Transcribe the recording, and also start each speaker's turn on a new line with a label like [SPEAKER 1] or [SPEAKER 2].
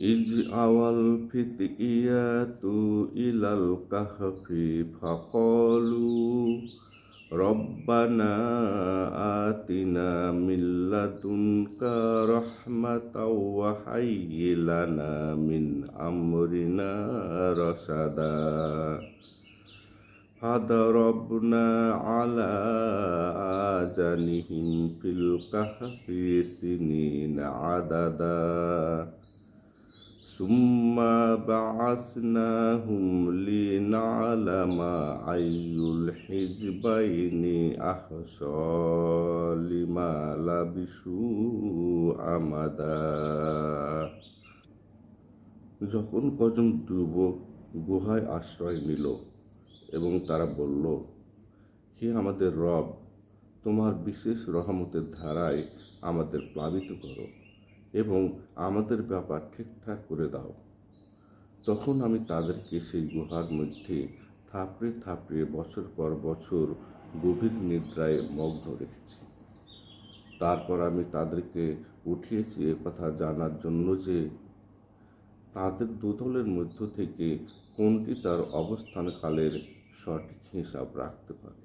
[SPEAKER 1] إذ أوى الفتيات إلى الكهف فقالوا ربنا آتنا من لدنك رحمة وهيئ لنا من أمرنا رشدا فضربنا على آذانهم في الكهف سنين عددا ثم بعثناهم لنعلم أي الحزبين أحصى لما لبثوا أمدا যখন কজন যুবক গুহায় আশ্রয় নিল এবং তারা বলল হে আমাদের রব তোমার বিশেষ রহমতের ধারায় আমাদের প্লাবিত করো এবং আমাদের ব্যাপার ঠিকঠাক করে দাও। তখন আমি তাদেরকে সেই গুহার মধ্যে থাপড়ে থাপড়ে বছর পর বছর গভীর নিদ্রায় মগ্ন রেখেছি। তারপর আমি তাদেরকে উঠিয়েছি এ কথা জানার জন্য যে, তাদের দুদলের মধ্য থেকে কোনটি তার অবস্থানকালের সঠিক হিসাব রাখতে পারে?